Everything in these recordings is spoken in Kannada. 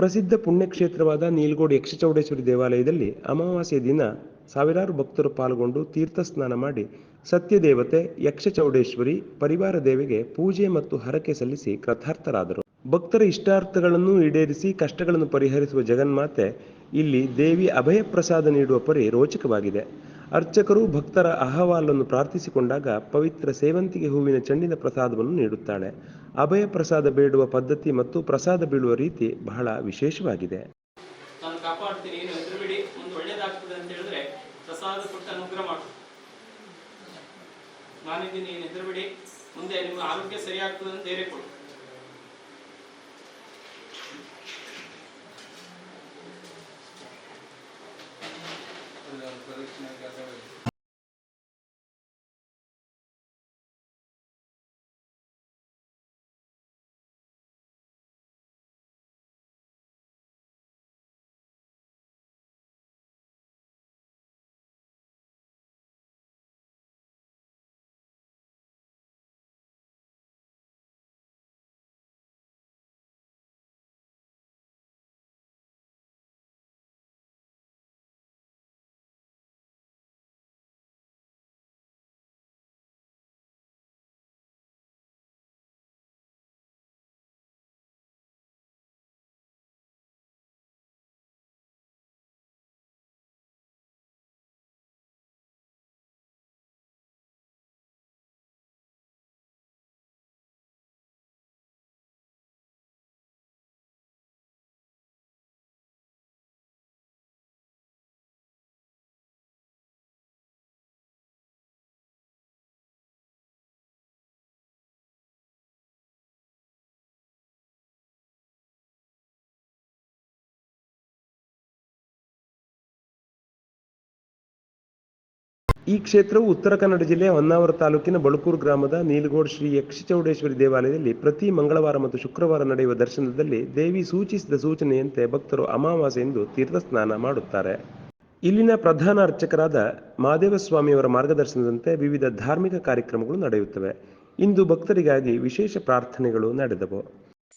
ಪ್ರಸಿದ್ಧ ಪುಣ್ಯಕ್ಷೇತ್ರವಾದ ನೀಲ್ಗೋಡ್ ಯಕ್ಷಚೌಡೇಶ್ವರಿ ದೇವಾಲಯದಲ್ಲಿ ಅಮಾವಾಸ್ಯ ದಿನ ಸಾವಿರಾರು ಭಕ್ತರು ಪಾಲ್ಗೊಂಡು ತೀರ್ಥ ಸ್ನಾನ ಮಾಡಿ ಸತ್ಯದೇವತೆ ಯಕ್ಷಚೌಡೇಶ್ವರಿ ಪರಿವಾರ ದೇವಿಗೆ ಪೂಜೆ ಮತ್ತು ಹರಕೆ ಸಲ್ಲಿಸಿ ಕೃತಾರ್ಥರಾದರು. ಭಕ್ತರ ಇಷ್ಟಾರ್ಥಗಳನ್ನು ಈಡೇರಿಸಿ ಕಷ್ಟಗಳನ್ನು ಪರಿಹರಿಸುವ ಜಗನ್ಮಾತೆ ಇಲ್ಲಿ ದೇವಿ ಅಭಯ ಪ್ರಸಾದ ನೀಡುವ ಪರಿ ರೋಚಕವಾಗಿದೆ. ಅರ್ಚಕರು ಭಕ್ತರ ಅಹವಾಲನ್ನು ಪ್ರಾರ್ಥಿಸಿಕೊಂಡಾಗ ಪವಿತ್ರ ಸೇವಂತಿಗೆ ಹೂವಿನ ಚೆಂಡಿನ ಪ್ರಸಾದವನ್ನು ನೀಡುತ್ತಾಳೆ. ಅಭಯ ಪ್ರಸಾದ ಬೇಡುವ ಪದ್ಧತಿ ಮತ್ತು ಪ್ರಸಾದ ಬೀಳುವ ರೀತಿ ಬಹಳ ವಿಶೇಷವಾಗಿದೆ. ನಾನು ಕಾಪಾಡ್ತೀನಿ ಏನು ಹೆದರಬೇಡಿ ಒಂದು ಒಳ್ಳೇದಾಗ್ತದೆ ಅಂತ ಹೇಳಿದ್ರೆ ಪ್ರಸಾದ ಕೊಟ್ಟು ಅನುಗ್ರಹ ಮಾಡು. ನಾನಿದ್ದೀನಿ ಏನು ಹೆದರಬೇಡಿ ಮುಂದೆ ನಿಮ್ಮ ಆರೋಗ್ಯ ಸರಿಯಾಗ್ತದೆ ಅಂತ ಧೈರ್ಯ ಕೊಡು. ಈ ಕ್ಷೇತ್ರವು ಉತ್ತರ ಕನ್ನಡ ಜಿಲ್ಲೆಯ ಹೊನ್ನಾವರ ತಾಲೂಕಿನ ಬಳಕೂರು ಗ್ರಾಮದ ನೀಲಗೋಡ್ ಶ್ರೀ ಯಕ್ಷಚೌಡೇಶ್ವರಿ ದೇವಾಲಯದಲ್ಲಿ ಪ್ರತಿ ಮಂಗಳವಾರ ಮತ್ತು ಶುಕ್ರವಾರ ನಡೆಯುವ ದರ್ಶನದಲ್ಲಿ ದೇವಿ ಸೂಚಿಸಿದ ಸೂಚನೆಯಂತೆ ಭಕ್ತರು ಅಮಾವಾಸ್ಯೆಯಂದು ತೀರ್ಥ ಸ್ನಾನ ಮಾಡುತ್ತಾರೆ. ಇಲ್ಲಿನ ಪ್ರಧಾನ ಅರ್ಚಕರಾದ ಮಹಾದೇವಸ್ವಾಮಿಯವರ ಮಾರ್ಗದರ್ಶನದಂತೆ ವಿವಿಧ ಧಾರ್ಮಿಕ ಕಾರ್ಯಕ್ರಮಗಳು ನಡೆಯುತ್ತವೆ. ಇಂದು ಭಕ್ತರಿಗಾಗಿ ವಿಶೇಷ ಪ್ರಾರ್ಥನೆಗಳು ನಡೆದವು.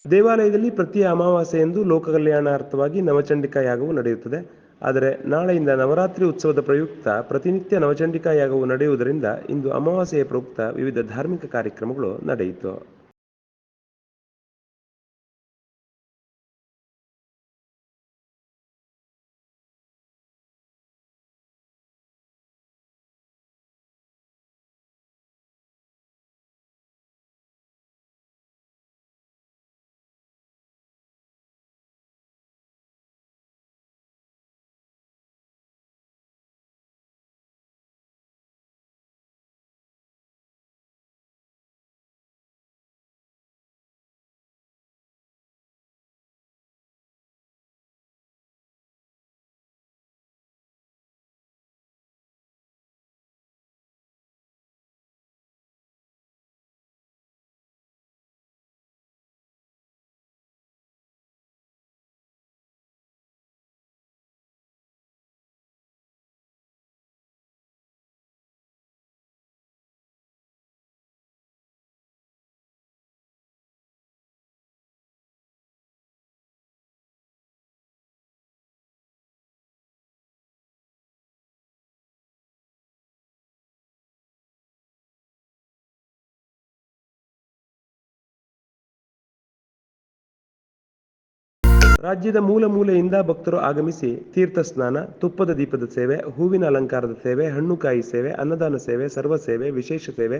ದೇವಾಲಯದಲ್ಲಿ ಪ್ರತಿ ಅಮಾವಾಸ್ಯೆಯಂದು ಲೋಕ ಕಲ್ಯಾಣಾರ್ಥವಾಗಿ ನವಚಂಡಿಕಾ ಯಾಗವು ನಡೆಯುತ್ತದೆ. ಆದರೆ ನಾಳೆಯಿಂದ ನವರಾತ್ರಿ ಉತ್ಸವದ ಪ್ರಯುಕ್ತ ಪ್ರತಿನಿತ್ಯ ನವಚಂಡಿಕಾ ಯಾಗವು ನಡೆಯುವುದರಿಂದ ಇಂದು ಅಮಾವಾಸ್ಯೆಯ ಪ್ರಯುಕ್ತ ವಿವಿಧ ಧಾರ್ಮಿಕ ಕಾರ್ಯಕ್ರಮಗಳು ನಡೆಯಿತು. ರಾಜ್ಯದ ಮೂಲ ಮೂಲೆಯಿಂದ ಭಕ್ತರು ಆಗಮಿಸಿ ತೀರ್ಥ ಸ್ನಾನ, ತುಪ್ಪದ ದೀಪದ ಸೇವೆ, ಹೂವಿನ ಅಲಂಕಾರದ ಸೇವೆ, ಹಣ್ಣುಕಾಯಿ ಸೇವೆ, ಅನ್ನದಾನ ಸೇವೆ, ಸರ್ವ ಸೇವೆ, ವಿಶೇಷ ಸೇವೆ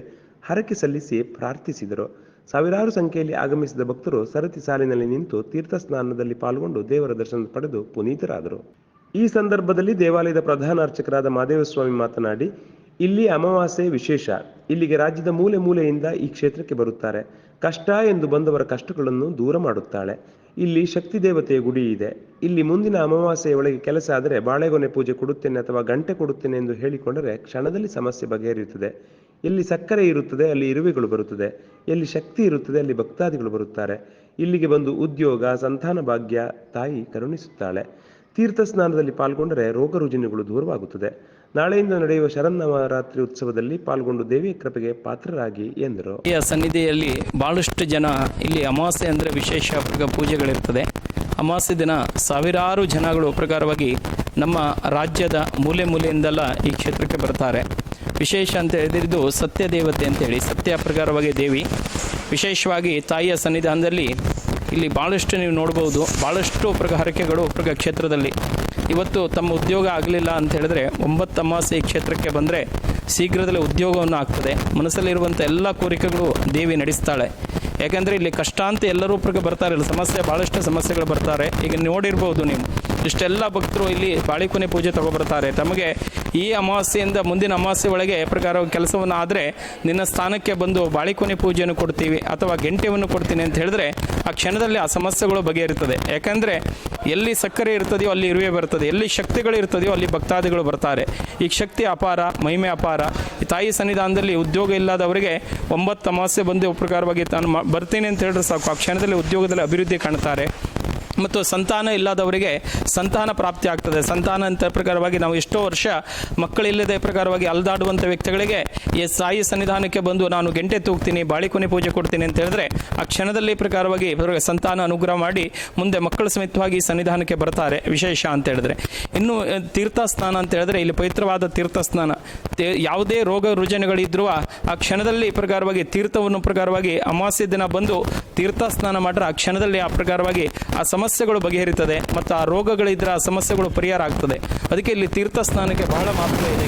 ಹರಕೆ ಸಲ್ಲಿಸಿ ಪ್ರಾರ್ಥಿಸಿದರು. ಸಾವಿರಾರು ಸಂಖ್ಯೆಯಲ್ಲಿ ಆಗಮಿಸಿದ ಭಕ್ತರು ಸರತಿ ಸಾಲಿನಲ್ಲಿ ನಿಂತು ತೀರ್ಥ ಸ್ನಾನದಲ್ಲಿ ಪಾಲ್ಗೊಂಡು ದೇವರ ದರ್ಶನ ಪಡೆದು ಪುನೀತರಾದರು. ಈ ಸಂದರ್ಭದಲ್ಲಿ ದೇವಾಲಯದ ಪ್ರಧಾನ ಅರ್ಚಕರಾದ ಮಾದೇವಸ್ವಾಮಿ ಮಾತನಾಡಿ, ಇಲ್ಲಿ ಅಮಾವಾಸ್ಯೆ ವಿಶೇಷ. ಇಲ್ಲಿಗೆ ರಾಜ್ಯದ ಮೂಲೆ ಮೂಲೆಯಿಂದ ಈ ಕ್ಷೇತ್ರಕ್ಕೆ ಬರುತ್ತಾರೆ. ಕಷ್ಟ ಎಂದು ಬಂದವರ ಕಷ್ಟಗಳನ್ನು ದೂರ ಮಾಡುತ್ತಾಳೆ. ಇಲ್ಲಿ ಶಕ್ತಿ ದೇವತೆಯ ಗುಡಿ ಇದೆ. ಇಲ್ಲಿ ಮುಂದಿನ ಅಮಾವಾಸ್ಯೆಯ ಒಳಗೆ ಕೆಲಸ ಆದರೆ ಬಾಳೆಗೊನೆ ಪೂಜೆ ಕೊಡುತ್ತೇನೆ ಅಥವಾ ಗಂಟೆ ಕೊಡುತ್ತೇನೆ ಎಂದು ಹೇಳಿಕೊಂಡರೆ ಕ್ಷಣದಲ್ಲಿ ಸಮಸ್ಯೆ ಬಗೆಹರಿಯುತ್ತದೆ. ಎಲ್ಲಿ ಸಕ್ಕರೆ ಇರುತ್ತದೆ, ಅಲ್ಲಿ ಇರುವೆಗಳು ಬರುತ್ತದೆ. ಎಲ್ಲಿ ಶಕ್ತಿ ಇರುತ್ತದೆ, ಅಲ್ಲಿ ಭಕ್ತಾದಿಗಳು ಬರುತ್ತಾರೆ. ಇಲ್ಲಿಗೆ ಬಂದು ಉದ್ಯೋಗ, ಸಂತಾನ ಭಾಗ್ಯ ತಾಯಿ ಕರುಣಿಸುತ್ತಾಳೆ. ತೀರ್ಥ ಸ್ನಾನದಲ್ಲಿ ಪಾಲ್ಗೊಂಡರೆ ರೋಗ ರುಜಿನಗಳು ದೂರವಾಗುತ್ತದೆ. ನಾಳೆಯಿಂದ ನಡೆಯುವ ಶರನ್ನವರಾತ್ರಿ ಉತ್ಸವದಲ್ಲಿ ಪಾಲ್ಗೊಂಡು ದೇವಿ ಕೃಪೆಗೆ ಪಾತ್ರರಾಗಿ ಎಂದರು. ಈ ಸನ್ನಿಧಿಯಲ್ಲಿ ಬಹಳಷ್ಟು ಜನ ಇಲ್ಲಿ ಅಮಾವಾಸ್ಯೆ ಅಂದರೆ ವಿಶೇಷ ಪೂಜೆಗಳಿರ್ತದೆ. ಅಮಾವಾಸ್ಯೆ ದಿನ ಸಾವಿರಾರು ಜನಗಳು ಪ್ರಕಾರವಾಗಿ ನಮ್ಮ ರಾಜ್ಯದ ಮೂಲೆ ಮೂಲೆಯಿಂದೆಲ್ಲ ಈ ಕ್ಷೇತ್ರಕ್ಕೆ ಬರ್ತಾರೆ. ವಿಶೇಷ ಅಂತ ಹೇಳಿದಿದ್ದು ಸತ್ಯ ದೇವತೆ ಅಂತೇಳಿ ಸತ್ಯ ಪ್ರಕಾರವಾಗಿ ದೇವಿ. ವಿಶೇಷವಾಗಿ ತಾಯಿಯ ಸನ್ನಿಧಾನದಲ್ಲಿ ಇಲ್ಲಿ ಭಾಳಷ್ಟು ನೀವು ನೋಡ್ಬೋದು ಭಾಳಷ್ಟು ಪ್ರಕಾರಕ್ಕೆಗಳು ಪ್ರಕಾರ ಕ್ಷೇತ್ರದಲ್ಲಿ. ಇವತ್ತು ತಮ್ಮ ಉದ್ಯೋಗ ಆಗಲಿಲ್ಲ ಅಂತ ಹೇಳಿದ್ರೆ ಒಂಬತ್ತು ಅಮಾಸೆ ಕ್ಷೇತ್ರಕ್ಕೆ ಬಂದರೆ ಶೀಘ್ರದಲ್ಲೇ ಉದ್ಯೋಗವನ್ನು ಆಗ್ತದೆ. ಮನಸ್ಸಲ್ಲಿರುವಂಥ ಎಲ್ಲ ಕೋರಿಕೆಗಳು ದೇವಿ ನಡೆಸ್ತಾಳೆ. ಯಾಕೆಂದರೆ ಇಲ್ಲಿ ಕಷ್ಟ ಅಂತ ಎಲ್ಲರೂ ಬರ್ತಾರೆ. ಸಮಸ್ಯೆ ಭಾಳಷ್ಟು ಸಮಸ್ಯೆಗಳು ಬರ್ತಾರೆ. ಈಗ ನೋಡಿರ್ಬೋದು ನೀವು. ಇಷ್ಟೆಲ್ಲ ಭಕ್ತರು ಇಲ್ಲಿ ಬಾಳಿಕೊನೆ ಪೂಜೆ ತಗೊಬರ್ತಾರೆ. ತಮಗೆ ಈ ಅಮಾವಾಸ್ಯೆಯಿಂದ ಮುಂದಿನ ಅಮಾವಾಸ್ಯೆ ಒಳಗೆ ಪ್ರಕಾರ ಕೆಲಸವನ್ನು ಆದರೆ ನಿನ್ನ ಸ್ಥಾನಕ್ಕೆ ಬಂದು ಬಾಳಿಕೊನೆ ಪೂಜೆಯನ್ನು ಕೊಡ್ತೀವಿ ಅಥವಾ ಗೆಂಟೆಯನ್ನು ಕೊಡ್ತೀನಿ ಅಂತ ಹೇಳಿದ್ರೆ ಆ ಕ್ಷಣದಲ್ಲಿ ಆ ಸಮಸ್ಯೆಗಳು ಬಗೆಹರಿತದೆ. ಯಾಕಂದರೆ ಎಲ್ಲಿ ಸಕ್ಕರೆ ಇರ್ತದೆಯೋ ಅಲ್ಲಿ ಇರುವೆ ಬರ್ತದೆ. ಎಲ್ಲಿ ಶಕ್ತಿಗಳು ಇರ್ತದೆಯೋ ಅಲ್ಲಿ ಭಕ್ತಾದಿಗಳು ಬರ್ತಾರೆ. ಈ ಶಕ್ತಿ ಅಪಾರ, ಮಹಿಮೆ ಅಪಾರ. ಈ ತಾಯಿ ಸನ್ನಿಧಾನದಲ್ಲಿ ಉದ್ಯೋಗ ಇಲ್ಲದವರಿಗೆ ಒಂಬತ್ತು ಅಮಾವಾಸ್ಯೆ ಬಂದು ಉಪಕಾರವಾಗಿ ತಾನು ಬರ್ತೀನಿ ಅಂತ ಹೇಳಿದ್ರೆ ಸಾಕು. ಆ ಕ್ಷಣದಲ್ಲಿ ಉದ್ಯೋಗದಲ್ಲಿ ಅಭಿವೃದ್ಧಿ ಕಾಣ್ತಾರೆ. ಮತ್ತು ಸಂತಾನ ಇಲ್ಲದವರಿಗೆ ಸಂತಾನ ಪ್ರಾಪ್ತಿ ಆಗ್ತದೆ. ಸಂತಾನ ಅಂತ ಪ್ರಕಾರವಾಗಿ ನಾವು ಎಷ್ಟೋ ವರ್ಷ ಮಕ್ಕಳಿಲ್ಲದೆ ಪ್ರಕಾರವಾಗಿ ಅಲ್ದಾಡುವಂಥ ವ್ಯಕ್ತಿಗಳಿಗೆ ಈ ಸಾಯಿ ಸನ್ನಿಧಾನಕ್ಕೆ ಬಂದು ನಾನು ಗೆಂಟೆ ತೂಗ್ತೀನಿ ಬಾಳಿಕೊನೆ ಪೂಜೆ ಕೊಡ್ತೀನಿ ಅಂತ ಹೇಳಿದ್ರೆ ಆ ಕ್ಷಣದಲ್ಲಿ ಪ್ರಕಾರವಾಗಿ ಸಂತಾನ ಅನುಗ್ರಹ ಮಾಡಿ ಮುಂದೆ ಮಕ್ಕಳ ಸಮೇತವಾಗಿ ಸನ್ನಿಧಾನಕ್ಕೆ ಬರ್ತಾರೆ ವಿಶೇಷ ಅಂತ ಹೇಳಿದ್ರೆ. ಇನ್ನು ತೀರ್ಥಸ್ನಾನ ತೀರ್ಥ ಸ್ನಾನ ಅಂತ ಹೇಳಿದ್ರೆ ಇಲ್ಲಿ ಪವಿತ್ರವಾದ ತೀರ್ಥ ಸ್ನಾನ ಯಾವುದೇ ರೋಗ ರುಜಿನಗಳಿದ್ರೂ ಆ ಕ್ಷಣದಲ್ಲಿ ಪ್ರಕಾರವಾಗಿ ತೀರ್ಥವನ್ನು ಪ್ರಕಾರವಾಗಿ ಅಮಾವಾಸ್ಯ ದಿನ ಬಂದು ತೀರ್ಥ ಸ್ನಾನ ಮಾಡ್ರೆ ಆ ಕ್ಷಣದಲ್ಲಿ ಆ ಪ್ರಕಾರವಾಗಿ ಆ ಸಮಸ್ಯೆಗಳು ಬಗೆಹರಿತದೆ, ಮತ್ತು ಆ ರೋಗಗಳಿದ್ರೆ ಆ ಸಮಸ್ಯೆಗಳು ಪರಿಹಾರ ಆಗ್ತದೆ. ಅದಕ್ಕೆ ಇಲ್ಲಿ ತೀರ್ಥ ಸ್ನಾನಕ್ಕೆ ಬಹಳ ಮಹತ್ವ ಇದೆ.